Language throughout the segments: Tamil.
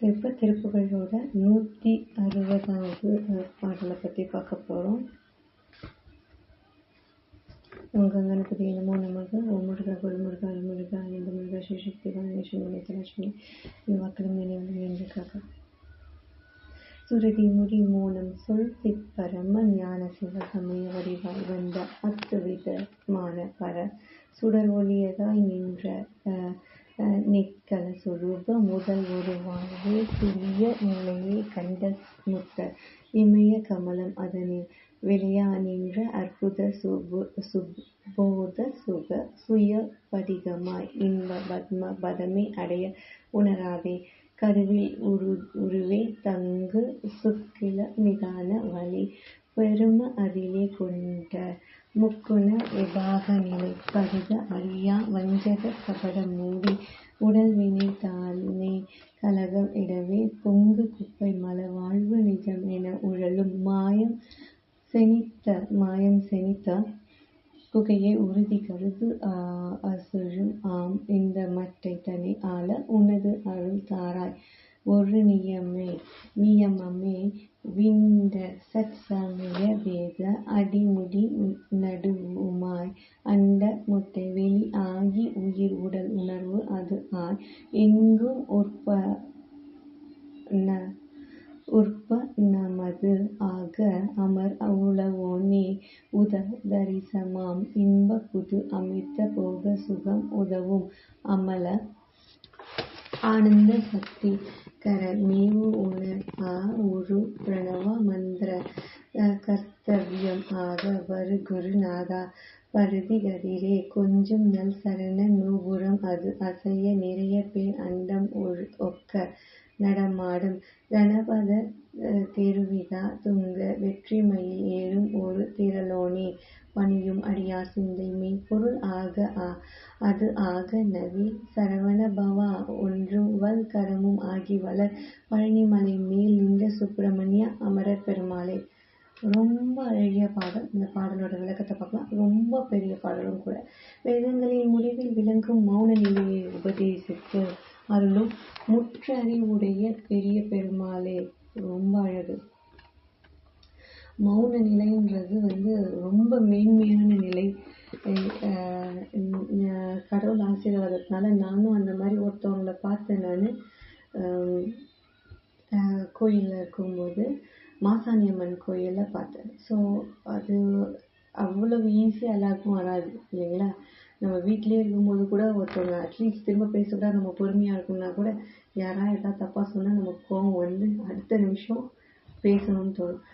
இப்போ திருப்புகளோட நூற்றி அறுபதாவது பாடலை பற்றி பார்க்க போகிறோம் ஓம் கங்கணபதி என்னமோ நமக்கு ஓம் முருகா குருமுருகா அருமுருகா ஆனந்த முருகா ஸ்ரீசக்தி கணேசன் நேத்தலட்சுமி வாக்களும் நினைவு நின்றுக்காக சுருதி முடி மூலம் சொல் சிற்பரம ஞான சிவசமய வடிவாய் வந்த அத்துவிதமான பர சுடர் ஒளியதாய் நின்ற நிக்கல சுரூப முதல் ஒரு வாழ்வு துரிய நிலையை கண்ட முத்த இமய கமலம் அதனில் விளையா நின்ற அற்புத சுபோத சுக சுய படிகமாய் இன்ப பத்ம பதமே அடைய உணராதே. கருவில் உரு உருவே தங்கு சுக்கில நிதான வழி பெரும அதிலே கொண்ட முக்குண விபாக நிலை பருக அறியா வஞ்சக கபடம் மூடி உடல் வினை தானே கலகம் இடவே பொங்கு குப்பை மல வாழ்வு நிஜம் என உழலும் மாயம் செனித்த மாயம் செனித்த குகையை உறுதி கருது அசுழும் ஆம் இந்த மட்டை தனி ஆள உனது அருள் தாராய். ஒரு நியமே நியமமே விண்ட சத் சமய வேத அடிமுடி நடுவுமாய் அண்ட முட்டை வெளி ஆகி உயிர் உடல் உணர்வு அது ஆய். எங்கும் உற்ப உற்ப நமது ஆக அமர் உளவோனே உத தரிசமாம் இன்ப புது அமிர்த போக சுகம் உதவும். அமல ஆனந்த சக்தி கர மேவு உணர் ஆ உரு பிரணவ மந்திர கர்த்தவியம் ஆக வரு குருநாதா. பருதி கதிரே கொஞ்சம் நல் சரண நூபுரம். அது அசைய நிறைய பேர் அண்டம் ஒக்க. நடமாடும். கணபத தெருவிதா துங்க வெற்றிமயில் ஏறும் ஒரு திரளோனே. பணியும் அடியார் சிந்தை மெய்ப்பொருள் ஆக ஆ அது ஆக நவி. சரவண பவா ஒன்றும் வல் கரமும் ஆகி வளர். பழனிமலை மேல் நின்ற சுப்பிரமணிய அமரர் பெருமாளே. ரொம்ப அழகிய பாடல். இந்த பாடலோட விளக்கத்தை பார்க்கலாம். ரொம்ப பெரிய பாடலும் கூட. வேதங்களின் முடிவில் விளங்கும் மௌன நிலையை உபதேசித்து அருளும் முற்றறிவுடைய பெரிய பெருமாளே. ரொம்ப அழகு. மௌன நிலைன்றது வந்து ரொம்ப மேன்மையான நிலை. கடவுள் ஆசீர்வாதத்தினால நானும் அந்த மாதிரி ஒருத்தவங்களை பார்த்தேன் நான். கோயிலில் இருக்கும்போது மாசாணியம்மன் கோயிலில் பார்த்தேன். ஸோ அது அவ்வளவு ஈஸியாக எல்லாருக்கும் வராது இல்லைங்களா? நம்ம வீட்டிலே இருக்கும்போது கூட ஒருத்தவங்க அட்லீஸ்ட் திரும்ப பேசக்கூட நம்ம பொறுமையாக இருக்கணும்னா கூட யாராவது எதாவது தப்பாக சொன்னால் நம்ம கோபம் வந்து அடுத்த நிமிஷம் பேசணும்னு தோணும்.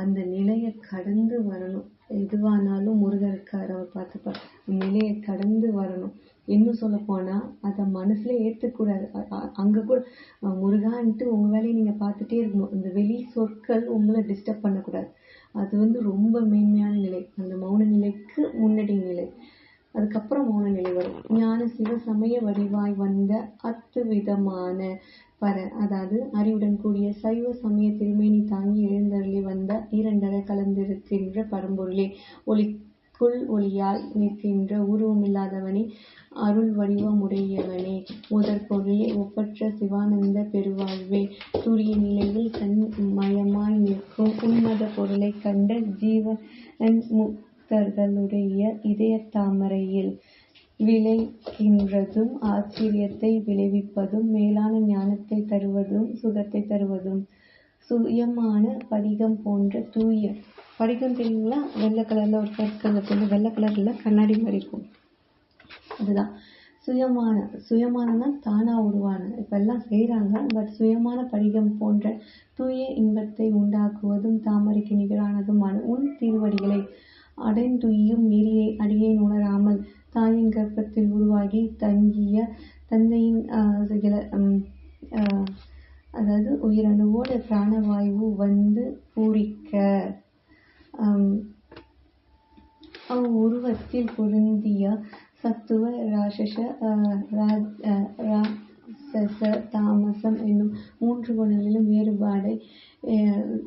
அந்த நிலையை கடந்து வரணும். எதுவானாலும் முருகர் இருக்கார் அவர் நிலையை கடந்து வரணும். இன்னும் சொல்ல போனால் அதை மனசுல ஏற்றுக்கூடாது அங்கே கூட முருகான்ட்டு உங்கள் வேலையை நீங்கள் பார்த்துட்டே இருக்கணும். இந்த வெளி சொற்கள் உங்களை டிஸ்டர்ப் பண்ணக்கூடாது. அது வந்து ரொம்ப மேன்மையான நிலை. அந்த மௌன நிலைக்கு முன்னடி நிலை. அதுக்கப்புறம் மூணு நிலை வரும். ஞான சிவ சமய வடிவாய் வந்த அத்து விதமான பர அதாவது அறிவுடன் கூடிய சைவ சமய திருமேனி தாங்கி எழுந்தருளி வந்த இரண்டரை கலந்திருக்கின்ற பரம்பொருளே. ஒளிக்குள் ஒளியாய் நிற்கின்ற உருவமில்லாதவனே அருள் வடிவமுடையவனே. முதற் பொருளே ஒப்பற்ற சிவானந்த பெருவாழ்வே. துரிய நிலையில் கண் மயமாய் நிற்கும் உன்மத பொருளை கண்ட ஜீவன் பக்தர்களுடைய இதய தாமரையில் விளைகின்றதும் ஆச்சரியத்தை விளைவிப்பதும் மேலான ஞானத்தை தருவதும் சுகத்தை தருவதும். சுயமான படிகம் போன்ற தூய படிகம் தெரியுங்களா? வெள்ளை கலர்ல ஒரு கற்கல்ல போட்டு வெள்ளை கலர்ல கண்ணாடி மாதிரி இருக்கும். அதுதான். சுயமான சுயமானதான் தானா உருவான இப்ப எல்லாம் செய்யறாங்க பட் சுயமான படிகம் போன்ற தூய இன்பத்தை உண்டாக்குவதும் தாமரைக்கு நிகரானதுமான உன் திருவடிகளை அடைந்துய்யும் நெறியை அடியேன் உணராமல் தாயின் கர்ப்பத்தில் உருவாகி தங்கிய தந்தையின் அதாவது உயிரணுவோட பிராணவாயு வந்து பூரிக்க. உருவத்தில் பொருந்திய சத்துவ ராசச ராசச தாமசம் என்னும் மூன்று குணங்களிலும் வேறுபாடை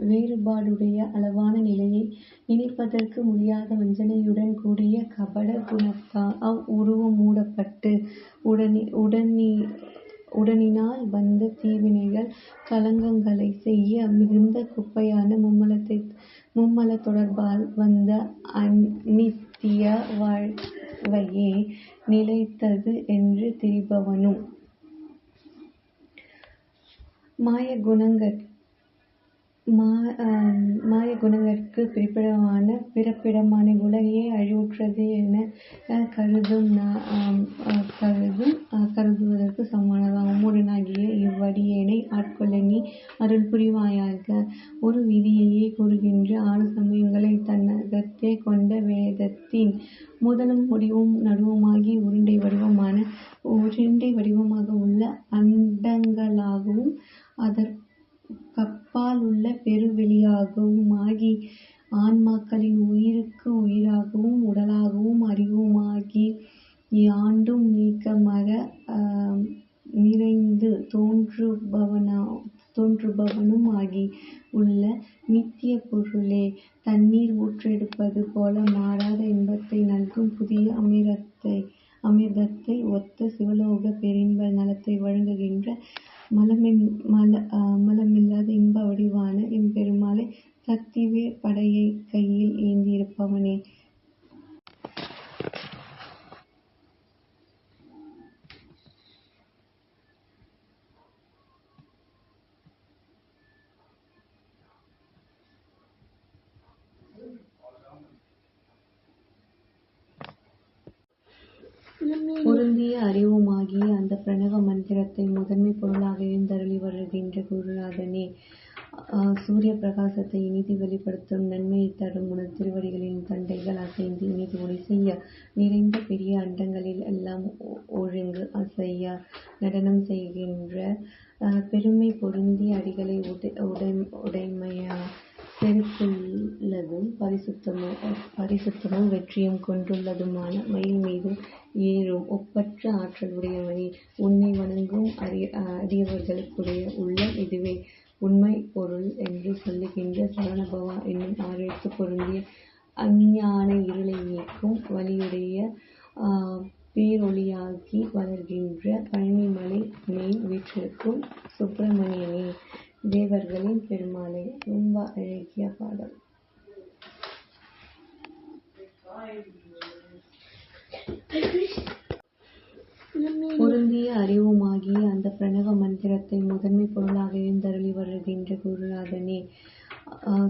வேறுபாடுடைய அளவான நிலையை நினைப்பதற்கு முடியாத வஞ்சனையுடன் கூடிய கபட குணத்தால் அவ் உருவம் மூடப்பட்டு உடனே உடனே உடனினால் வந்த தீவினைகள் களங்கங்களைச் செய்ய மிகுந்த குப்பையான மும்மலத்தை மும்மலத் தொடர்பால் வந்த அநித்திய வாழ்வையே நிலைத்தது என்று திரிபவனும் மாய குணங்கள் மாய குணங்களுக்கு பிறப்பிடமான பிறப்பிடமான உலகையே அழிவுற்றது எனக் கருதுதற்குச் சமமானதாகும். மூடனாகிய இவ்வடியேனை ஆட்கொள்ள நீ அருள் புரிவாயாக. ஒரு விதியையே கூறுகின்ற ஆறு சமயங்களை தன்னகத்தே கொண்ட வேதத்தின் முதலும் முடிவும் நடுவுமாகி உருண்டை வடிவமாக உள்ள அண்டங்களாகவும் அதற்கப்பால் உள்ள பெருவெளியாகவும் ஆகி ஆன்மாக்களின் உயிருக்கு உயிராகவும் உடலாகவும் அறிவுமாகி யாண்டும் நீக்கமற நிறைந்து தோன்றுபவனும் ஆகி உள்ள நித்திய பொருளே தண்ணீர் ஊற்றெடுப்பது போல மாறாத இன்பத்தை நல்கும் புதிய அமிர்தத்தை ஒத்த சிவலோகப் பேரின்ப நலத்தை வழங்குகின்ற மலமின் மல மலமில்லாத இன்ப வடிவான எம்பெருமாளே சக்திவே படையை கையில் ஏந்தியிருப்பவனே. பொருந்திய அறிவுமாகிய அந்தப் பிரணவ மந்திரத்தை முதன்மைப் பொருளாக எழுந்தருளி வருகின்ற குருநாதனே. சூரிய பிரகாசத்தை இனிது வெளிப்படுத்தும் நன்மையைத் தரும் உனது திருவடிகளின் தண்டைகள் அசைந்து இனிது ஒளிசெய்ய நிறைந்த பெரிய அண்டங்களில் எல்லாம் ஒழுங்கு அசைய நடனம் செய்கின்ற பெருமை பொருந்திய அடிகளை உடைமையா செருக்குள்ளதும் பரிசுத்தமும் வெற்றியும் கொண்டுள்ளதுமான மயில்மீது ஏறும் ஒப்பற்ற ஆற்றல் உடையவனே. உன்னை வணங்கும் அடியவர்களுக்குடைய உள்ளம் இதுவே உண்மை பொருள் என்று சொல்லுகின்ற சரணபவா என்னும் ஆறெழுத்து பொருந்திய அஞ்ஞான இருளை நீக்கும் வலியுடைய பேரொளியாகி வளர்கின்ற பழனிமலை மேல் வீற்றிருக்கும் சுப்பிரமணியனே. தேவர்களின் பெருமாளே. ரொம்ப அழகிய பாடல். பொருந்திய அறிவுமாகிய அந்த பிரணவ மந்திரத்தை முதன்மை பொருளாக எழுந்தருளி வருகின்ற குருநாதனே.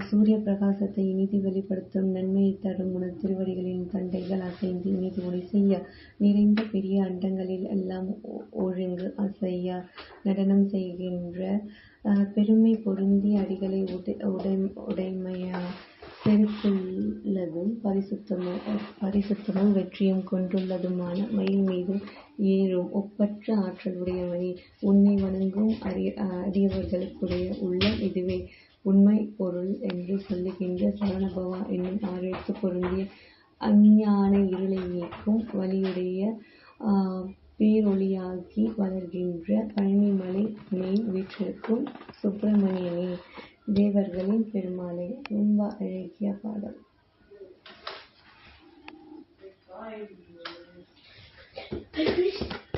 சூரிய பிரகாசத்தை இனிதி வெளிப்படுத்தும் நன்மையை தரும் உன திருவடிகளின் தண்டைகள் அசைந்து இனிது ஒளிசெய்ய நிறைந்த பெரிய அண்டங்களில் எல்லாம் ஒழுங்கு அசைய நடனம் செய்கின்ற பெருமை பொருந்திய அடிகளை உடை உடைமையா செருக்குள்ளதும் பரிசுத்தமும் வெற்றியும் கொண்டுள்ளதுமான மயில்மீது ஏறும் ஒப்பற்ற ஆற்றல் உடையவனே. உன்னை வணங்கும் அடியவர்களுக்குடைய உள்ளம் இதுவே உண்மை பொருள் என்று சொல்லுகின்ற சரணபவா என்னும் ஆரோக்கிய பொருந்திய அஞ்ஞான இருளை நீக்கும் வழியுடைய பேரொளியாகி வளர்கின்ற பழனிமலை மேல் செலுத்தும் சுப்பிரமணியனே தேவர்களின் பெருமாளே ரொம்ப அழகிய பாடம் Thank you.